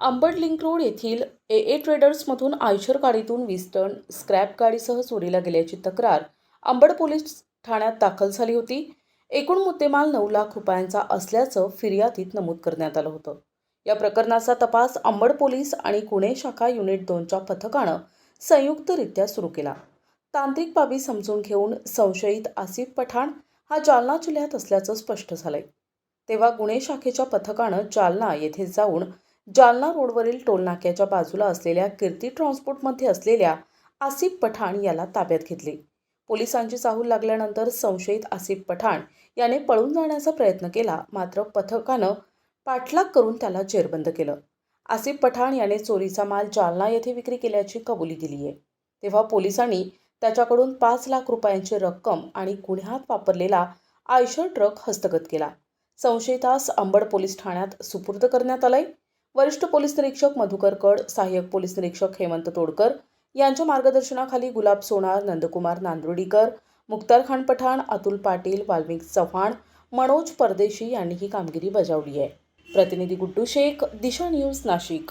Ambad link road येथील ए ए ट्रेडर्समधून Eicher गाडीतून वीस टन स्क्रॅप गाडीसह चोरीला गेल्याची तक्रार अंबड पोलीस ठाण्यात दाखल झाली होती. एकूण मुद्देमाल नऊ लाख रुपयांचा असल्याचं फिर्यादीत नमूद करण्यात आलं होतं. या प्रकरणाचा तपास अंबड पोलीस आणि गुन्हे शाखा युनिट दोनच्या पथकानं संयुक्तरित्या सुरू केला. तांत्रिक बाबी समजून घेऊन संशयित आसिफ पठाण हा जालना जिल्ह्यात असल्याचं स्पष्ट झालंय. तेव्हा गुन्हे शाखेच्या पथकानं जालना येथे जाऊन जालना रोडवरील टोलनाक्याच्या बाजूला असलेल्या कीर्ती ट्रान्सपोर्टमध्ये असलेल्या आसिफ पठाण याला ताब्यात घेतले. पोलिसांची चाहूल लागल्यानंतर संशयित आसिफ पठाण याने पळून जाण्याचा प्रयत्न केला मात्र पथकानं पाठलाग करून त्याला जेरबंद केलं. आसिफ पठाण याने चोरीचा माल जालना येथे विक्री केल्याची कबुली दिली आहे. तेव्हा पोलिसांनी त्याच्याकडून पाच लाख रुपयांची रक्कम आणि गुन्ह्यात वापरलेला आयशर ट्रक हस्तगत केला. संशयितास अंबड पोलीस ठाण्यात सुपूर्द करण्यात आलंय. वरिष्ठ पोलीस निरीक्षक मधुकर कड सहाय्यक पोलीस निरीक्षक हेमंत तोडकर यांच्या मार्गदर्शनाखाली गुलाब सोनार नंदकुमार नांदुर्डीकर मुक्तार खान पठाण अतुल पाटील वाल्मिक चव्हाण मनोज परदेशी यांनी ही कामगिरी बजावली आहे. प्रतिनिधी गुड्डू शेख दिशा न्यूज नाशिक.